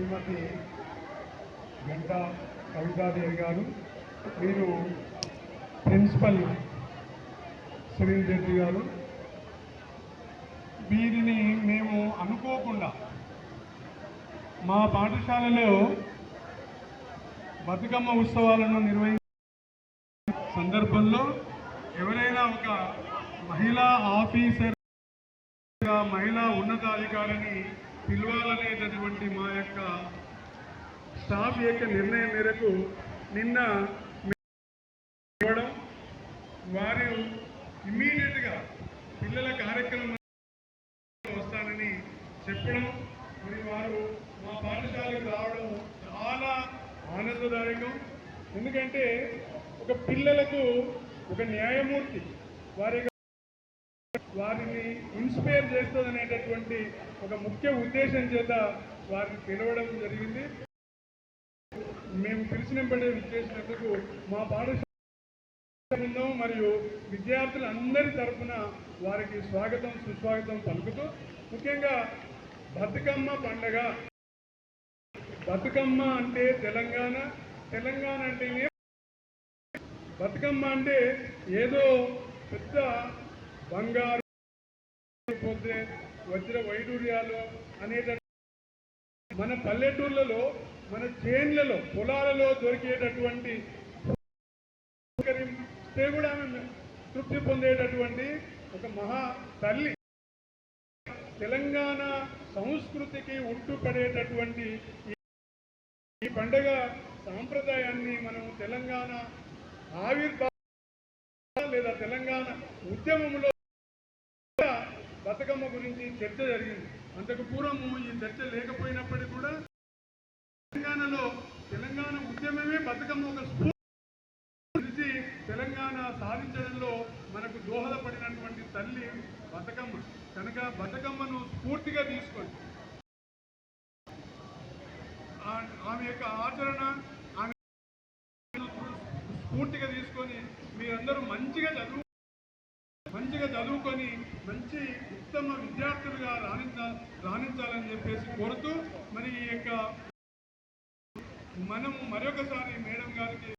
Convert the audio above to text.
శ్రీమతి గంటా కవితాదేవి గారు మీరు ప్రిన్సిపల్ సునీల్ రెడ్డి గారు. వీరిని మేము అనుకోకుండా మా పాఠశాలలో బతుకమ్మ ఉత్సవాలను నిర్వహించే సందర్భంలో ఎవరైనా ఒక మహిళా ఆఫీసర్ మహిళా ఉన్నతాధికారిని పిలవాలనేటటువంటి మా యొక్క స్టాఫ్ యొక్క నిర్ణయం మేరకు నిన్న ఇవ్వడం వారు ఇమ్మీడియట్గా పిల్లల కార్యక్రమం వస్తానని చెప్పడం మరి వారు మా పాఠశాలకు రావడం చాలా ఆనందదాయకం. ఎందుకంటే ఒక పిల్లలకు ఒక న్యాయమూర్తి వారి వారిని ఇన్స్పైర్ చేస్తుంది అనేటటువంటి ఒక ముఖ్య ఉద్దేశం చేత వారిని పిలవడం జరిగింది. మేము పిలిచినప్పుడే విచ్చేసినందుకు మా పాఠశాల మరియు విద్యార్థులందరి తరఫున వారికి స్వాగతం సుస్వాగతం పలుకుతూ ముఖ్యంగా బతుకమ్మ పండగ. బతుకమ్మ అంటే తెలంగాణ. తెలంగాణ అంటేనే బతుకమ్మ అంటే ఏదో పెద్ద బంగారు పోతే వజ్ర వైడూర్యాలు అనేట మన పల్లెటూర్లలో మన చేన్లలో పొలాలలో దొరికేటటువంటి కూడా ఆమె తృప్తి పొందేటటువంటి ఒక మహా తల్లి. తెలంగాణ సంస్కృతికి ఉంటుపడేటటువంటి ఈ- పండగ సాంప్రదాయాన్ని మనం తెలంగాణ ఆవిర్భావ లేదా తెలంగాణ ఉద్యమంలో బతుకమ్మ గురించి చర్చ జరిగింది. అంతకు పూర్వము ఈ చర్చ లేకపోయినప్పటికీ కూడా తెలంగాణలో తెలంగాణ ఉద్యమమే బతుకమ్మ ఒక స్ఫూర్తి తెలంగాణ సాధించడంలో మనకు దోహదపడినటువంటి తల్లి బతుకమ్మ. కనుక బతుకమ్మను స్ఫూర్తిగా తీసుకొని ఆమె యొక్క ఆచరణ ఆమె స్ఫూర్తిగా తీసుకొని మీరందరూ మంచిగా చదువు మంచిగా చదువుకొని మంచి ఉత్తమ విద్యార్థులుగా రాణించ కోరుతూ మరి ఈ యొక్క మనము మరొకసారి మేడం గారికి